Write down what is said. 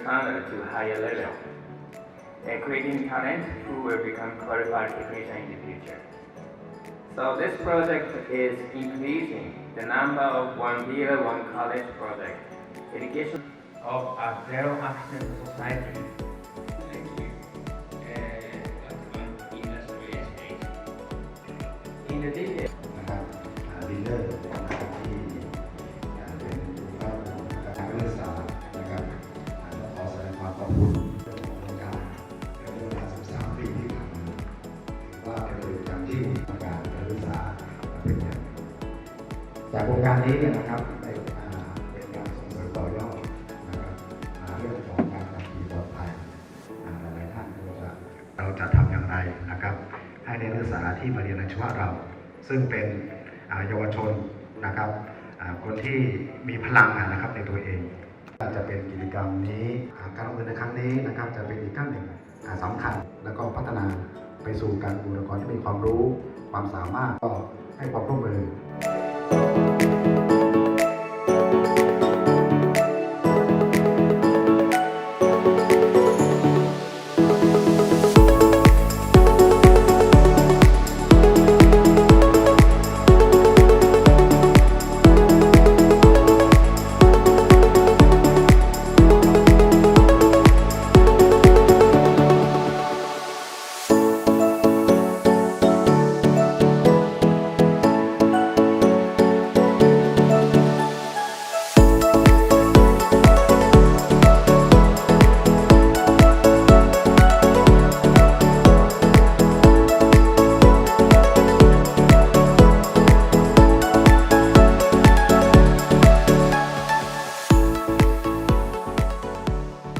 higher level, and creating talent who will become qualified technician in the future. So this project is increasing the number of one year, one college project, education of a zero accident society. Thank you. Uh, industry? In the detail, จากโครงการนี้เนี่ยนะครับในอ่าเป็นการส่งเสริมต่อยอดนะครับเรื่องของการขับขี่ปลอดภัยหลายท่านก็จะเราจะทำอย่างไรนะครับ ให้นักศึกษาที่มาเรียนอาชีวะเรา ซึ่งเป็นเยาวชนนะครับคนที่มีพลังนะครับในตัวเอง จะเป็นกิจกรรมนี้การลงทุนในครั้งนี้นะครับจะเป็นอีกขั้นหนึ่งสำสำคัญ แล้วก็พัฒนาไปสู่การบุคลากรที่มีความรู้ความสามารถก็ให้ความร่วมมือ